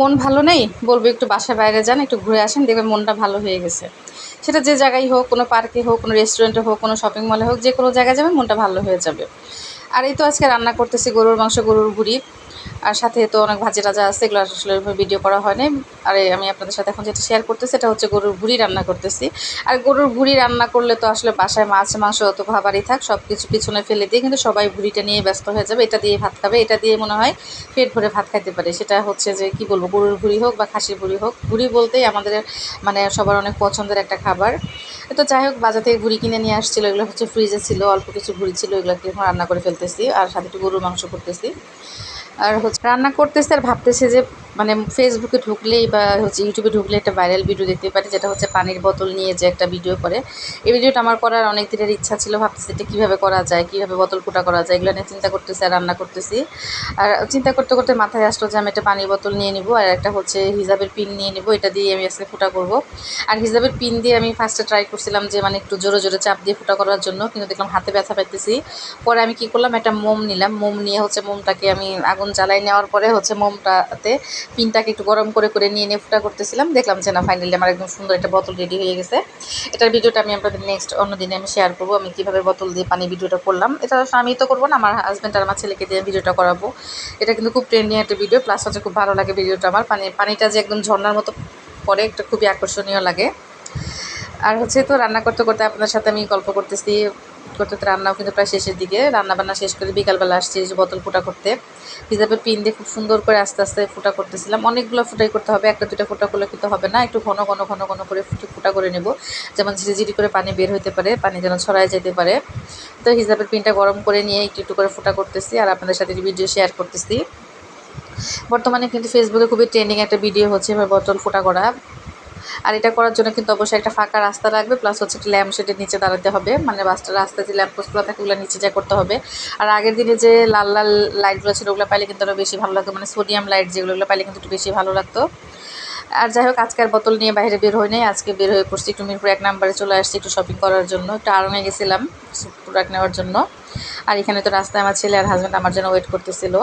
মন ভালো নেই, বলব একটু বাসার বাইরে যান, একটু ঘুরে আসেন, দেখবেন মনটা ভালো হয়ে গেছে। সেটা যে জায়গায় হোক, কোনো পার্কে হোক, কোনো রেস্টুরেন্টে হোক, কোনো শপিং মলে হোক, যে কোনো জায়গায় যাবে মনটা ভালো হয়ে যাবে। আর এই তো আজকে রান্না করতেছি গরুর মাংস, গরুর ভুড়ি আর সাথে তো অনেক ভাজি টাজা আছে, এগুলো আসলে ভিডিও করা হয়নি আর, আমি আপনাদের সাথে এখন যেটা শেয়ার করতেছি, সেটা হচ্ছে গরুর ভুড়ি রান্না করতেছি। আর গরুর ভুড়ি রান্না করলে তো আসলে বাসায় মাছ, মাংস অত ভাবারই থাক সব কিছু পিছনে ফেলে দিয়ে কিন্তু সবাই ভুড়িটা নিয়ে ব্যস্ত হয়ে যাবে। এটা দিয়ে ভাত খাবে, এটা দিয়ে মনে হয় পেট ভরে ভাত খাইতে পারে। সেটা হচ্ছে যে, কি বলব, গরুর ভুড়ি হোক বা খাসির ভুড়ি হোক। ভুড়ি বলতেই আমাদের মানে সবার অনেক পছন্দের একটা খাবার। তো যাই হোক, বাজার থেকে ভুড়ি কিনে নিয়ে আসছিল, এগুলো হচ্ছে ফ্রিজে ছিল, অল্প কিছু ভুড়ি ছিল, এগুলোকে এখন রান্না করে ফেলতেছি। আর সাথে একটু গরুর মাংস করতেছি। আর হচ্ছে রান্না করতেছে আর ভাবতেছে যে মানে ফেসবুকে ঢুকলেই বা হচ্ছে ইউটিউবে ঢুকলে একটা ভাইরাল ভিডিও দেখতে পারি, যেটা হচ্ছে পানির বোতল নিয়ে যে একটা ভিডিও করে। এই ভিডিওটা আমার করার অনেক দিনের ইচ্ছা ছিল, ভাবতেছি এটা কীভাবে করা যায়, কীভাবে বোতল ফুটা করা যায়, এগুলো নিয়ে চিন্তা করতেছি আর রান্না করতেছি। আর চিন্তা করতে করতে মাথায় আসলো যে আমি একটা পানির বোতল নিয়ে নিব আর একটা হচ্ছে হিজাবের পিন নিয়ে নিব, এটা দিয়ে আমি আজকে ফুটা করব। আর হিজাবের পিন দিয়ে আমি ফার্স্টে ট্রাই করছিলাম যে মানে একটু জোরে জোরে চাপ দিয়ে ফুটা করার জন্য, কিন্তু দেখলাম হাতে ব্যথা পাইতেছি। পরে আমি কি করলাম, একটা মোম নিলাম, মোম নিয়ে হচ্ছে মোমটাকে আমি আগুন জ্বালাই নেওয়ার পরে হচ্ছে মোমটাতে পিনটাকে একটু গরম করে করে নিয়ে নিয়ে ফুটা করতেছিলাম। দেখলাম যে না ফাইনালি আমার একদম সুন্দর একটা বোতল রেডি হয়ে গেছে। এটার ভিডিওটা আমি আপনাদের নেক্সট অন্য দিনে আমি শেয়ার করব। আমি কীভাবে বোতল দিয়ে পানি ভিডিওটা করলাম। এটা আমি তো করব না, আমার হাজব্যান্ড আর আমার ছেলেকে দিয়ে ভিডিওটা করাবো। এটা কিন্তু খুব ট্রেন্ডিং একটা ভিডিও প্লাস হচ্ছে খুব ভালো লাগে ভিডিওটা আমার। পানি, পানিটা যে একদম ঝর্নার মতো পরে একটা খুবই আকর্ষণীয় লাগে। আর হচ্ছে তো রান্না করতে করতে আপনার সাথে আমি গল্প করতেছি। করতে রান্নাও কিন্তু প্রায় শেষের দিকে। রান্না বান্না শেষ করে বিকালবেলা আসছি যে বোতল ফুটা করতে। হিসাবে পিন দিয়ে খুব সুন্দর করে আস্তে আস্তে ফুটা করতেছিলাম। অনেকগুলো ফুটাই করতে হবে, একটা দুটা ফুটা করলে কিন্তু হবে না। একটু ঘন ঘন ঘন ঘন করে ফুটে ফুটা করে নেব। যেমন ঝিরিঝিরি করে পানি বের হতে পারে, পানি যেন ছড়ায় যেতে পারে। তো হিসাবের পিনটা গরম করে নিয়ে একটু একটু করে ফুটা করতেছি আর আপনাদের সাথে ভিডিও শেয়ার করতেছি। বর্তমানে কিন্তু ফেসবুকে খুবই ট্রেন্ডিং একটা ভিডিও হচ্ছে এবার বোতল ফুটা করা। আর এটা করার জন্য কিন্তু অবশ্যই একটা ফাঁকা রাস্তা লাগবে প্লাস হচ্ছে একটা ল্যাম্প শেডের নিচে দাঁড়াতে হবে। মানে বাসটা রাস্তায় যে ল্যাম্প পোস্টগুলো থাকে ওগুলো নিচে যা করতে হবে। আর আগের দিনে যে লাল লাল লাইটগুলো ছিল ওগুলো পাইলে কিন্তু আরও বেশি ভালো লাগতো। মানে সোডিয়াম লাইট যেগুলো, ওগুলো পাইলে কিন্তু একটু বেশি ভালো লাগতো। আর যাই হোক, আজকে আর বোতল নিয়ে বাইরে বের হই নাই। আজকে বের হয়ে পড়ছি একটু মিরপুর এক নাম্বারে চলে আসছি একটু শপিং করার জন্য। একটু আড়ঙে গেছিলাম প্রোডাক্ট নেওয়ার জন্য। আর এখানে তো রাস্তায় আমার ছেলে আর হাজব্যান্ড আমার জন্য ওয়েট করতেছিল।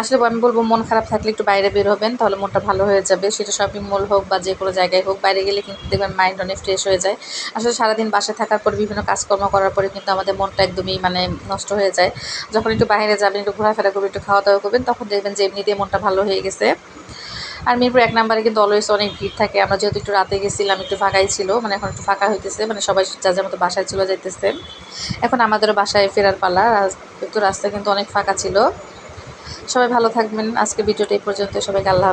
আসলে আমি বলব, মন খারাপ থাকলে একটু বাইরে বের হবেন, তাহলে মনটা ভালো হয়ে যাবে। সেটা শপিং মল হোক বা যে কোনো জায়গায় হোক, বাইরে গেলে কিন্তু দেখবেন মাইন্ড অনেক ফ্রেশ হয়ে যায়। আসলে সারাদিন বাসে থাকার পর, বিভিন্ন কাজকর্ম করার পরে কিন্তু আমাদের মনটা একদমই মানে নষ্ট হয়ে যায়। যখন একটু বাইরে যাবেন, একটু ঘোরাফেরা করবেন, একটু খাওয়া দাওয়া করবেন, তখন দেখবেন যে এমনিতেই মনটা ভালো হয়ে গেছে। আর মিরপুর এক নাম্বারে কিন্তু অলওয়েজ অনেক ভিড় থাকে। আমরা যেহেতু একটু রাতে গেছিলাম, একটু ফাঁকাই ছিল মানে এখন একটু ফাঁকা হইতেছে মানে সবাই যার যার মতো বাসায় চলে যাইতেছে। এখন আমাদেরও বাসায় ফেরার পালা একটু রাস্তা কিন্তু অনেক ফাঁকা ছিল। সবাই ভালো থাকবেন। আজকে ভিডিওটা এই পর্যন্ত সবাইকে আল্লাহ